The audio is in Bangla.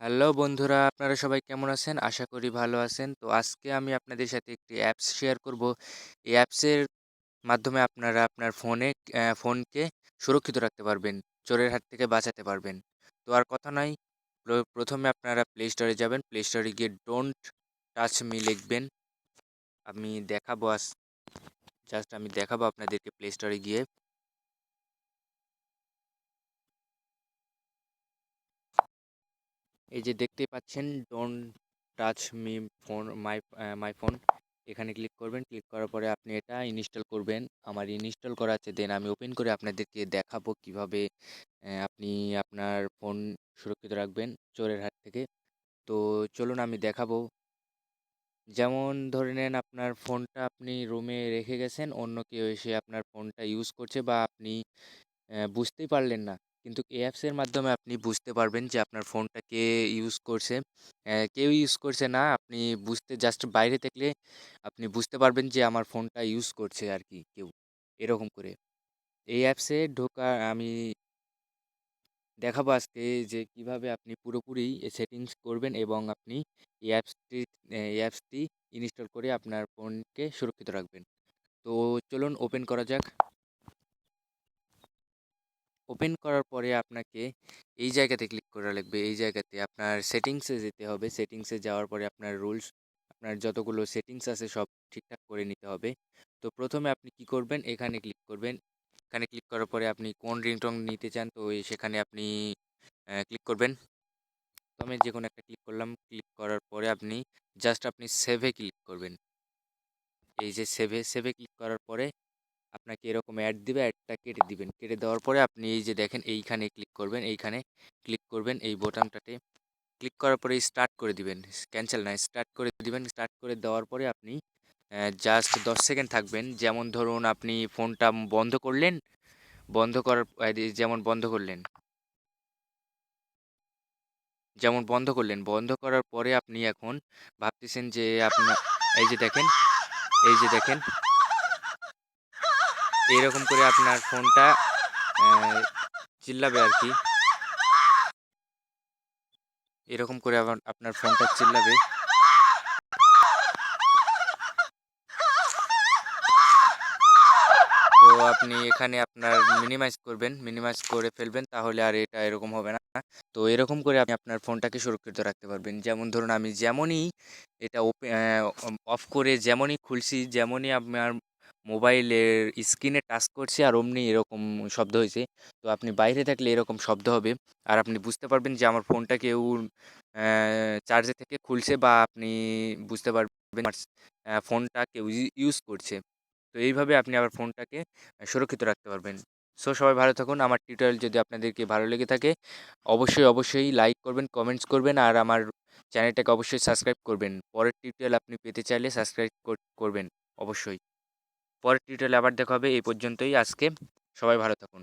হ্যালো বন্ধুরা, আপনারা সবাই কেমন আছেন? আশা করি ভালো আছেন। তো আজকে আমি আপনাদের সাথে একটি অ্যাপস শেয়ার করব। এই অ্যাপসের মাধ্যমে আপনারা আপনার ফোনে ফোনকে সুরক্ষিত রাখতে পারবেন, চোরের হাত থেকে বাঁচাতে পারবেন। তো আর কথা নয় প্র- প্রথমে আপনারা প্লে স্টোরে যাবেন। প্লে স্টোরে গিয়ে ডোন্ট টাচ মি লিখবেন। আমি দেখাবো আস জাস্ট আমি দেখাবো আপনাদেরকে প্লে স্টোরে গিয়ে। এই যে দেখতে পাচ্ছেন don't touch me phone my my phone এখানে ক্লিক করবেন ক্লিক করার পরে আপনি এটা ইনস্টল করবেন। আমার ইনস্টল করা আছে দেন আমি ওপেন করে আপনাদেরকে দেখাবো কীভাবে আপনি আপনার ফোন সুরক্ষিত রাখবেন চোরের হাত থেকে। তো চলুন আমি দেখাবো। যেমন ধরে নেন আপনার ফোনটা আপনি রুমে রেখে গেছেন, অন্য কেউ এসে আপনার ফোনটা ইউজ করছে বা আপনি বুঝতেই পারলেন না। কিন্তু এই অ্যাপসের মাধ্যমে আপনি বুঝতে পারবেন যে আপনার ফোনটা কে ইউজ করছে। কেউ ইউজ করছে না, আপনি বুঝতে জাস্ট বাইরে থাকলে আপনি বুঝতে পারবেন যে আমার ফোনটা ইউজ করছে আর কি কেউ, এরকম করে। এই অ্যাপসে ঢোকা, আমি দেখাবো আজকে যে কীভাবে আপনি পুরোপুরি সেটিংস করবেন এবং আপনি এই অ্যাপসটি এই অ্যাপসটি ইনস্টল করে আপনার ফোনকে সুরক্ষিত রাখবেন। তো চলুন ওপেন করা যাক। ওপেন করার পরে আপনাকে এই জায়গাতে ক্লিক করা লাগবে। এই জায়গাতে আপনার সেটিংসে যেতে হবে। সেটিংসে যাওয়ার পরে আপনার রুলস আপনার যতগুলো সেটিংস আছে সব ঠিকঠাক করে নিতে হবে। তো প্রথমে আপনি কি করবেন? এখানে ক্লিক করবেন। এখানে ক্লিক করার পরে আপনি কোন রিংটং নিতে চান? তো সেখানে আপনি ক্লিক করবেন। তো আমি যে কোনো একটা ক্লিক করলাম। ক্লিক করার পরে আপনি জাস্ট আপনি সেভে ক্লিক করবেন। এই যে সেভে সেভে ক্লিক করার পরে আপনাকে এরকম অ্যাড দিবে অ্যাডটা কেটে দিবেন। কেটে দেওয়ার পরে আপনি এই যে দেখেন, এইখানে ক্লিক করবেন, এইখানে ক্লিক করবেন, এই বোতামটাতে ক্লিক করার পরে স্টার্ট করে দিবেন। ক্যান্সেল না স্টার্ট করে দিবেন। স্টার্ট করে দেওয়ার পরে আপনি জাস্ট দশ সেকেন্ড থাকবেন। যেমন ধরুন আপনি ফোনটা বন্ধ করলেন, বন্ধ করার যেমন বন্ধ করলেন। যেমন বন্ধ করলেন, বন্ধ করার পরে আপনি এখন ভাবতেছেন যে আপনার, এই যে দেখেন, এই যে দেখেন এরকম করে আপনার ফোনটা চিল্লাবে আর কি। এরকম করে আপনার ফোনটা চিল্লাবে। তো আপনি এখানে আপনার মিনিমাইজ করবেন মিনিমাইজ করে ফেলবেন, তাহলে আর এটা এরকম হবে না। তো এরকম করে আপনি আপনার ফোনটাকে সুরক্ষিত রাখতে পারবেন। যেমন ধরুন আমি যেমনই এটা অফ করে যেমনই খুলছি, যেমনই আপনার মোবাইলের স্ক্রিনে টাচ করছে আর অমনি এরকম শব্দ হয়েছে। তো আপনি বাইরে থাকলে এরকম শব্দ হবে। আর আপনি বুঝতে পারবেন যে আমার ফোনটা কেউ চার্জে থেকে খুলছে বা আপনি বুঝতে পারবেন ফোনটা কেউ ইউজ করছে। তো এইভাবে আপনি আবার ফোনটাকে সুরক্ষিত রাখতে পারবেন। সো সবাই ভালো থাকুন। আমার টিউটোরিয়াল যদি আপনাদেরকে ভালো লেগে থাকে, অবশ্যই অবশ্যই লাইক করবেন কমেন্টস করবেন আর আমার চ্যানেলটাকে অবশ্যই সাবস্ক্রাইব করবেন। পরের টিউটোরিয়াল আপনি পেতে চাইলে সাবস্ক্রাইব করবেন, অবশ্যই। পরের টিউটোরিয়ালে আবার দেখা হবে এই পর্যন্তই। আজকে সবাই ভালো থাকুন।